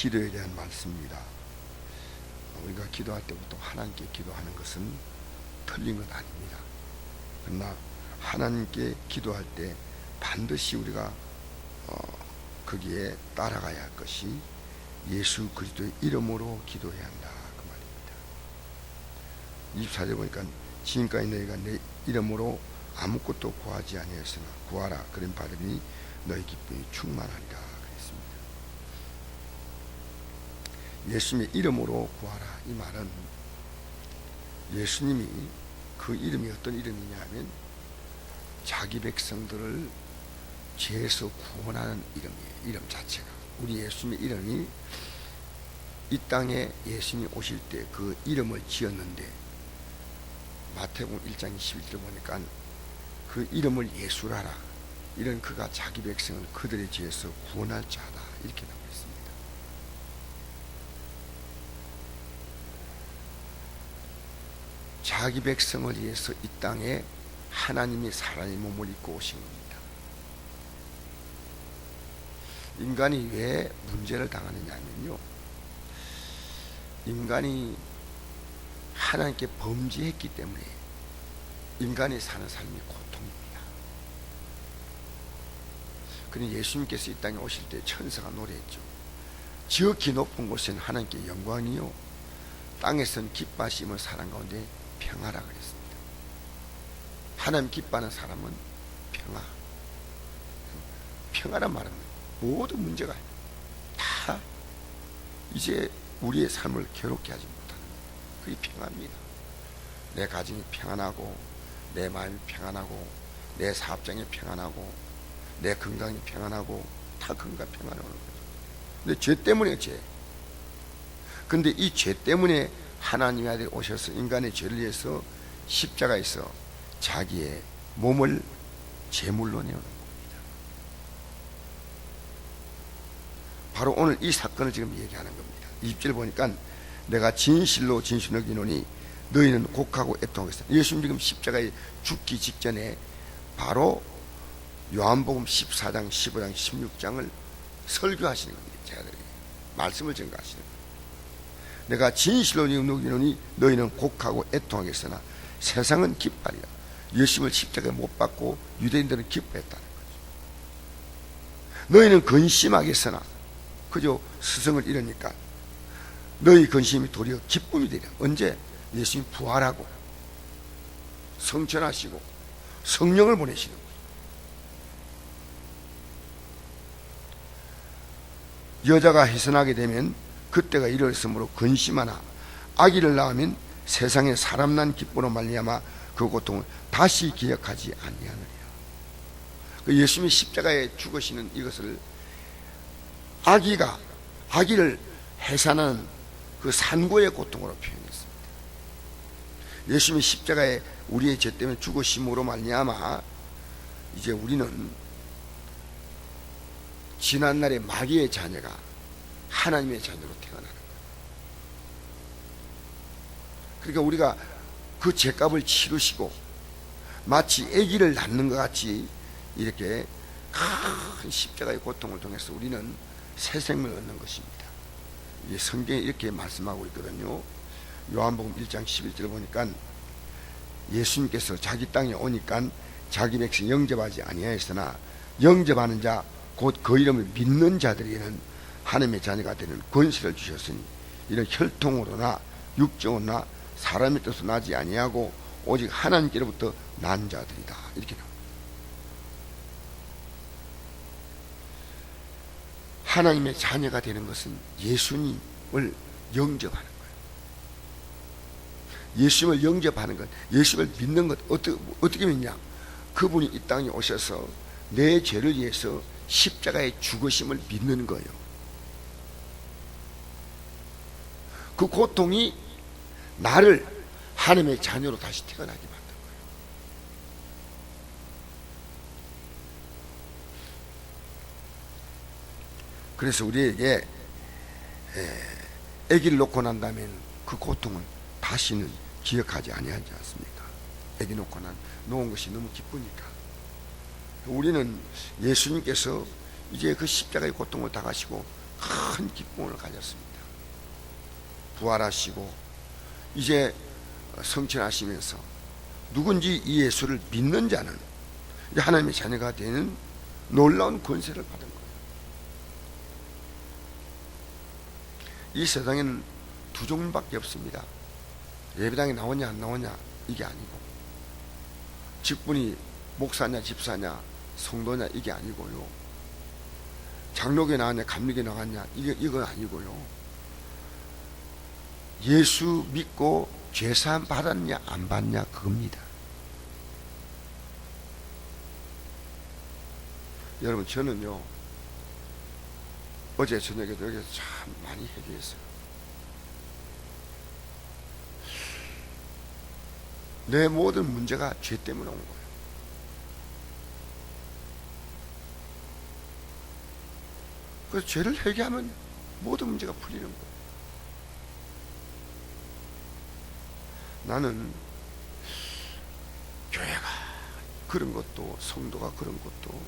기도에 대한 말씀입니다. 우리가 기도할 때부터 하나님께 기도하는 것은 틀린 것 아닙니다. 그러나 하나님께 기도할 때 반드시 우리가 어, 거기에 따라가야 할 것이 예수 그리스도의 이름으로 기도해야 한다 그 말입니다. 24절 보니까 지금까지 너희가 내 이름으로 아무것도 구하지 아니하였으나 구하라 그런 받으니 너희 기쁨이 충만하리라 그랬습니다. 예수님의 이름으로 구하라 이 말은 예수님이 그 이름이 어떤 이름이냐 하면 자기 백성들을 죄에서 구원하는 이름이에요. 이름 자체가. 우리 예수님의 이름이 이 땅에 예수님이 오실 때 그 이름을 지었는데 마태복음 1장 21절 보니까 그 이름을 예수라라. 이런 그가 자기 백성을 그들의 죄에서 구원할 자다. 이렇게 나와 있습니다. 자기 백성을 위해서 이 땅에 하나님이 사람의 몸을 입고 오신 겁니다. 인간이 왜 문제를 당하느냐면요. 인간이 하나님께 범죄했기 때문에 인간이 사는 삶이 고통입니다. 그런데 예수님께서 이 땅에 오실 때 천사가 노래했죠. 지극히 높은 곳엔 하나님께 영광이요. 땅에선 기뻐하심을 사랑 가운데 평화라 그랬습니다. 하나님 기뻐하는 사람은 평화. 평화란 말은 모든 문제가 다 이제 우리의 삶을 괴롭게 하지 못하는 그게 평화입니다. 내 가정이 평안하고 내 마음이 평안하고 내 사업장이 평안하고 내 건강이 평안하고 다 건강 평안을 오는 거죠. 근데 죄 때문에 죄. 근데 이 죄 때문에 하나님의 아들이 오셔서 인간의 죄를 위해서 십자가에서 자기의 몸을 제물로 내어놓은 겁니다. 바로 오늘 이 사건을 지금 얘기하는 겁니다. 20절 보니까 내가 진실로 진실로 기노니 너희는 곡하고 애통하겠다. 예수님 지금 십자가에 죽기 직전에 바로 요한복음 14장, 15장, 16장을 설교하시는 겁니다. 제가 말씀을 전가하시는 겁니다. 내가 진실로 누기노니 너희는 곡하고 애통하겠으나 세상은 기뻐하리라. 예수님을 십자가에 못 박고 유대인들은 기뻐했다는 거죠. 너희는 근심하겠으나 그저 스승을 잃으니까 너희 근심이 도리어 기쁨이 되리라. 언제? 예수님 부활하고 성천하시고 성령을 보내시는 거예요. 여자가 해선하게 되면 그때가 이르렀으므로 근심하나 아기를 낳으면 세상에 사람 난 기쁨으로 말미암아 그 고통을 다시 기억하지 아니하느니라. 그 예수님이 십자가에 죽으시는 이것을 아기가 아기를 해산하는 그 산고의 고통으로 표현했습니다. 예수님이 십자가에 우리의 죄 때문에 죽으심으로 말미암아 이제 우리는 지난날의 마귀의 자녀가 하나님의 자녀로 태어나는 거예요. 그러니까 우리가 그 죄값을 치르시고 마치 아기를 낳는 것 같이 이렇게 큰 십자가의 고통을 통해서 우리는 새 생명을 얻는 것입니다. 이 성경에 이렇게 말씀하고 있거든요. 요한복음 1장 11절 보니까 예수님께서 자기 땅에 오니까 자기 백성 영접하지 아니하였으나 영접하는 자 곧 그 이름을 믿는 자들에게는 하나님의 자녀가 되는 권세를 주셨으니 이런 혈통으로나 육정으로나 사람의 뜻으로 나지 아니하고 오직 하나님께로부터 난 자들이다 이렇게 나옵니다. 하나님의 자녀가 되는 것은 예수님을 영접하는 거예요. 예수님을 영접하는 것, 예수님을 믿는 것 어떻게, 어떻게 믿냐? 그분이 이 땅에 오셔서 내 죄를 위해서 십자가에 죽으심을 믿는 거예요. 그 고통이 나를 하나님의 자녀로 다시 태어나게 만든 거예요. 그래서 우리에게 아기를 놓고 난 다음에 그 고통을 다시는 기억하지 아니하지 않습니까? 아기 놓고 난 놓은 것이 너무 기쁘니까. 우리는 예수님께서 이제 그 십자가의 고통을 다 가시고 큰 기쁨을 가졌습니다. 부활하시고 이제 성천하시면서 누군지 이 예수를 믿는 자는 하나님의 자녀가 되는 놀라운 권세를 받은 거예요. 이 세상에는 두 종류밖에 없습니다. 예배당에 나오냐 안 나오냐 이게 아니고 직분이 목사냐 집사냐 성도냐 이게 아니고요. 장로교 나왔냐 감리교 나갔냐 이게 이건 아니고요. 예수 믿고 죄사함 받았냐 안 받냐 그겁니다. 여러분 저는요 어제 저녁에도 여기서 참 많이 얘기했어요. 내 모든 문제가 죄 때문에 온 거예요. 그래서 죄를 회개하면 모든 문제가 풀리는 거예요. 나는 교회가 그런 것도 성도가 그런 것도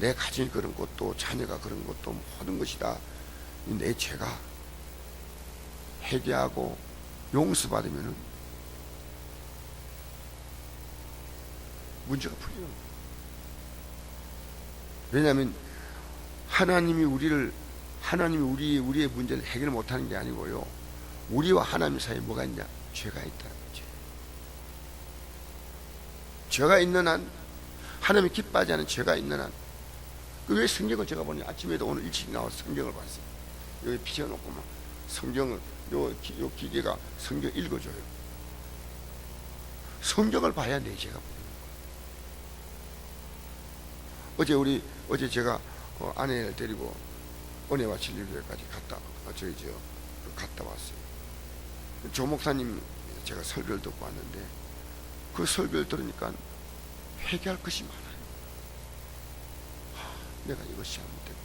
내 가정이 그런 것도 자녀가 그런 것도 모든 것이 다내 죄가 회개하고 용서받으면 문제가 거예요. 왜냐하면 하나님이 우리를 하나님이 우리 우리의 문제를 해결 못하는 게 아니고요. 우리와 하나님 사이에 뭐가 있냐? 죄가 있다는 거죠. 죄가 있는 한 하나님이 기뻐하지 않은 죄가 있는 한. 그 왜 성경을 제가 보니 아침에도 오늘 일찍 나와서 성경을 봤어요. 여기 비춰놓고 막 성경을 요, 기- 요 기계가 성경 읽어줘요. 성경을 봐야 내 죄가 보이는 거예요. 어제 우리 어제 제가 어, 아내를 데리고 은혜와 진리교회까지 갔다 어, 저희 저 갔다 왔어요. 조 목사님 제가 설교를 듣고 왔는데 그 설교를 들으니까 회개할 것이 많아요. 하, 내가 이것이 잘못됐고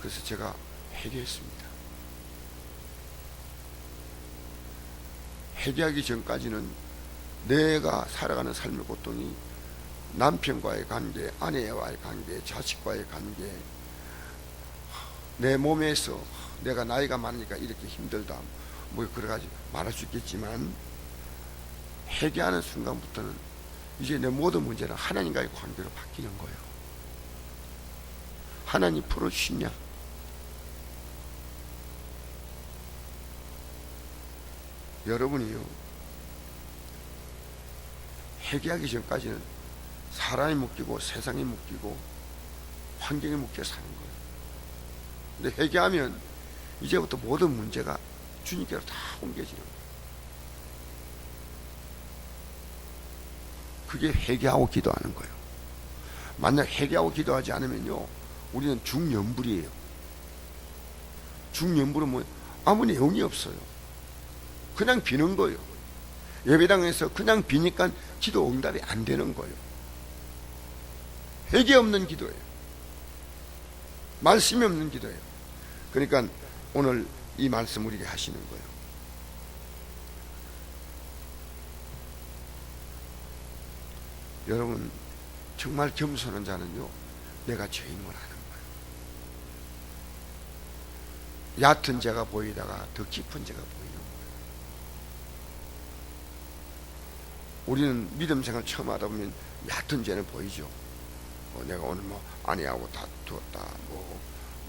그래서 제가 회개했습니다. 회개하기 전까지는 내가 살아가는 삶의 고통이 남편과의 관계, 아내와의 관계, 자식과의 관계, 내 몸에서 내가 나이가 많으니까 이렇게 힘들다. 뭐 여러 가지 말할 수 있겠지만 회개하는 순간부터는 이제 내 모든 문제는 하나님과의 관계로 바뀌는 거예요. 하나님 풀어주시냐? 여러분이요. 회개하기 전까지는 사람이 묶이고 세상이 묶이고 환경이 묶여 사는 거예요. 근데 회개하면 이제부터 모든 문제가 주님께로 다 옮겨지는 거예요. 그게 회개하고 기도하는 거예요. 만약 회개하고 기도하지 않으면요, 우리는 중연불이에요. 중연불은 뭐 아무 내용이 없어요. 그냥 비는 거예요. 예배당에서 그냥 비니까 기도 응답이 안 되는 거예요. 회개 없는 기도예요. 말씀이 없는 기도예요. 그러니까 오늘 이 말씀 우리에게 하시는 거예요. 여러분 정말 겸손한 자는요 내가 죄인 걸 아는 거예요. 얕은 죄가 보이다가 더 깊은 죄가 보이는 거예요. 우리는 믿음 생활 처음 하다 보면 얕은 죄는 보이죠. 어, 내가 오늘 뭐 아내하고 다투었다, 뭐,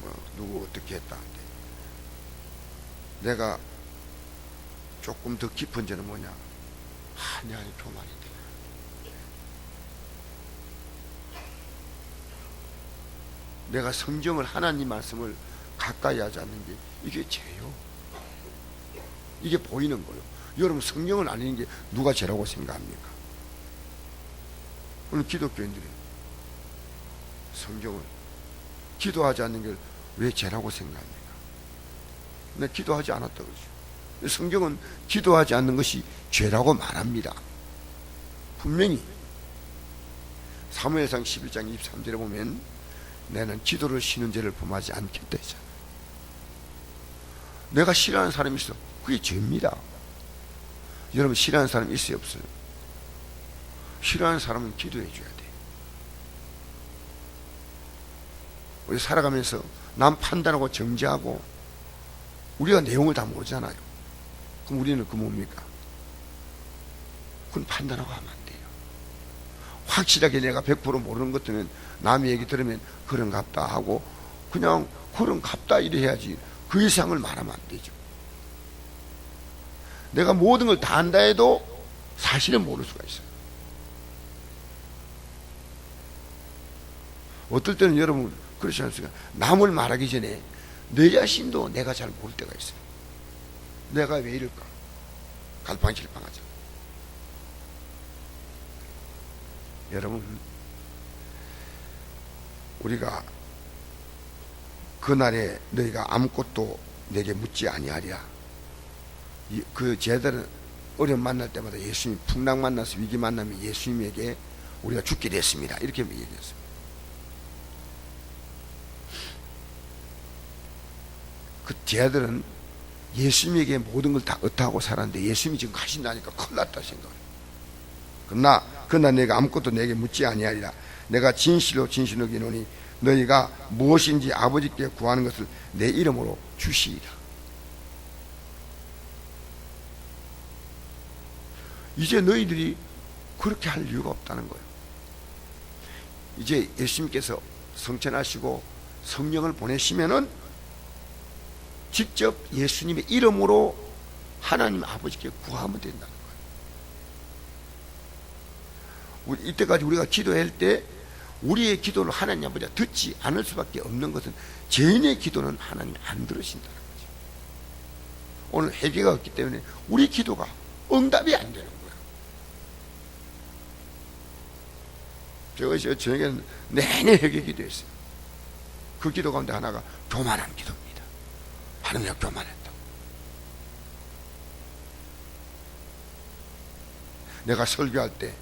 뭐 누구 어떻게 했다. 한데 내가 조금 더 깊은 죄는 뭐냐? 아, 내 안에 교만인데. 내가 성경을 하나님 말씀을 가까이 하지 않는 게 이게 죄요. 이게 보이는 거예요. 여러분 성경을 안 읽는 게 누가 죄라고 생각합니까? 오늘 기독교인들이 성경을 기도하지 않는 게왜 죄라고 생각합니까? 내 기도하지 않았다 그러죠. 성경은 기도하지 않는 것이 죄라고 말합니다. 분명히 사무엘상 11장 23절에 보면 내는 기도를 쉬는 죄를 범하지 않겠다 했잖아. 내가 싫어하는 사람이 있어. 그게 죄입니다. 여러분 싫어하는 사람 있어요 없어요? 싫어하는 사람은 기도해 줘야 돼. 우리 살아가면서 남 판단하고 정지하고 우리가 내용을 다 모르잖아요. 그럼 우리는 그 뭡니까? 그건 판단하고 하면 안 돼요. 확실하게 내가 100% 모르는 것들은 남의 얘기 들으면 그런갑다 하고 그냥 그런갑다 이래 해야지 그 이상을 말하면 안 되죠. 내가 모든 걸 다 안다 해도 사실은 모를 수가 있어요. 어떨 때는 여러분 그렇지 않습니까? 남을 말하기 전에 내 자신도 내가 잘 모를 때가 있어요. 내가 왜 이럴까? 갈팡질팡하죠. 여러분, 우리가 그날에 너희가 아무것도 내게 묻지 아니하리라. 이- 그 제들은 어려움 만날 때마다 예수님 풍랑 만나서 위기 만나면 예수님에게 우리가 죽게 됐습니다. 이렇게 얘기했습니다. 그 제들은 예수님에게 모든 걸다 의탁하고 살았는데 예수님이 지금 가신다니까 큰일 났다 생각을. 그러나 그러나 내가 아무것도 내게 묻지 아니하리라. 내가 진실로 진실로 기노니 너희가 무엇인지 아버지께 구하는 것을 내 이름으로 주시리라. 이제 너희들이 그렇게 할 이유가 없다는 거예요. 이제 예수님께서 성천하시고 성령을 보내시면은 직접 예수님의 이름으로 하나님 아버지께 구하면 된다는 거예요. 우리 이때까지 우리가 기도할 때 우리의 기도를 하나님 아버지가 듣지 않을 수밖에 없는 것은 죄인의 기도는 하나님 안 들으신다는 거죠. 오늘 회개가 없기 때문에 우리 기도가 응답이 안 되는 거예요. 제가 저녁에는 내내 회개 기도했어요. 그 기도 가운데 하나가 교만한 기도입니다. 하나님 앞 교만했다. 내가 설교할 때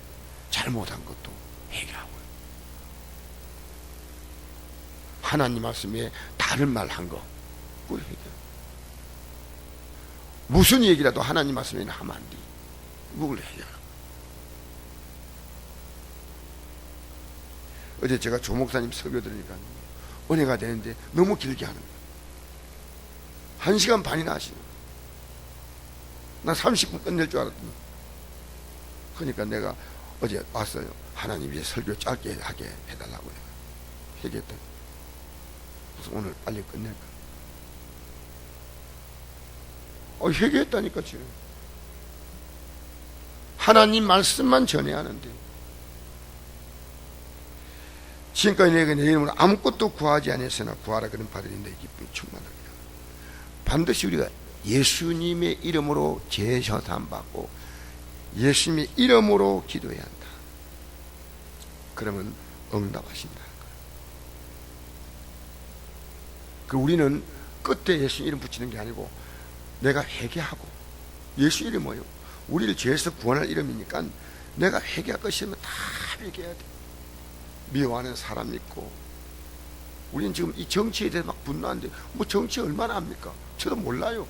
잘못한 것도 회개하고요. 하나님 말씀에 다른 말 한 거, 그거 회개. 무슨 얘기라도 하나님 말씀에는 하면 안 돼. 그걸 회개하라. 어제 제가 조 목사님 설교 들으니까 은혜가 되는데 너무 길게 하는 거예요. 한 시간 반이나 하시는 거예요. 나 30분 끝낼 줄 알았더니. 그러니까 내가 어제 왔어요. 하나님 이제 설교 짧게 하게 해달라고 해요. 회개했더니. 그래서 오늘 빨리 끝낼까. 어, 회개했다니까 지금. 하나님 말씀만 전해야 하는데. 지금까지 내가 내 이름으로 아무것도 구하지 않았으나 구하라 그런 바들이 내 기쁨이 충만하리라. 반드시 우리가 예수님의 이름으로 제셔담 받고 예수님의 이름으로 기도해야 한다. 그러면 응답하신다는 거예요. 그 우리는 끝에 예수 이름 붙이는 게 아니고 내가 회개하고 예수 이름이 뭐예요? 우리를 죄에서 구원할 이름이니까 내가 회개할 것이면 다 회개해야 돼. 미워하는 사람 있고 우리는 지금 이 정치에 대해서 막 분노하는데 뭐 정치 얼마나 합니까? 저도 몰라요.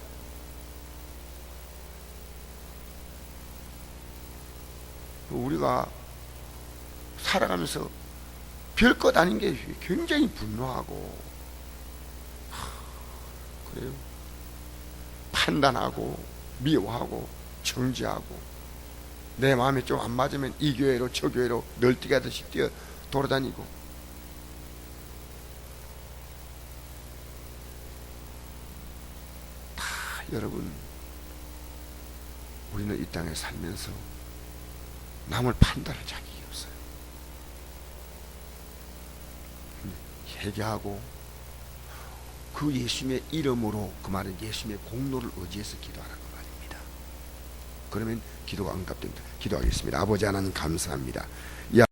우리가 살아가면서 별것 아닌 게 굉장히 분노하고 그래요. 판단하고 미워하고 정지하고 내 마음에 좀 안 맞으면 이 교회로 저 교회로 널뛰가듯이 뛰어 돌아다니고 다 여러분 우리는 이 땅에 살면서 남을 판단할 자격이 없어요. 회개하고 그 예수님의 이름으로 그 말은 예수님의 공로를 의지해서 기도하라는 말입니다. 그러면 기도가 응답됩니다. 기도하겠습니다. 아버지 하나님 감사합니다. 이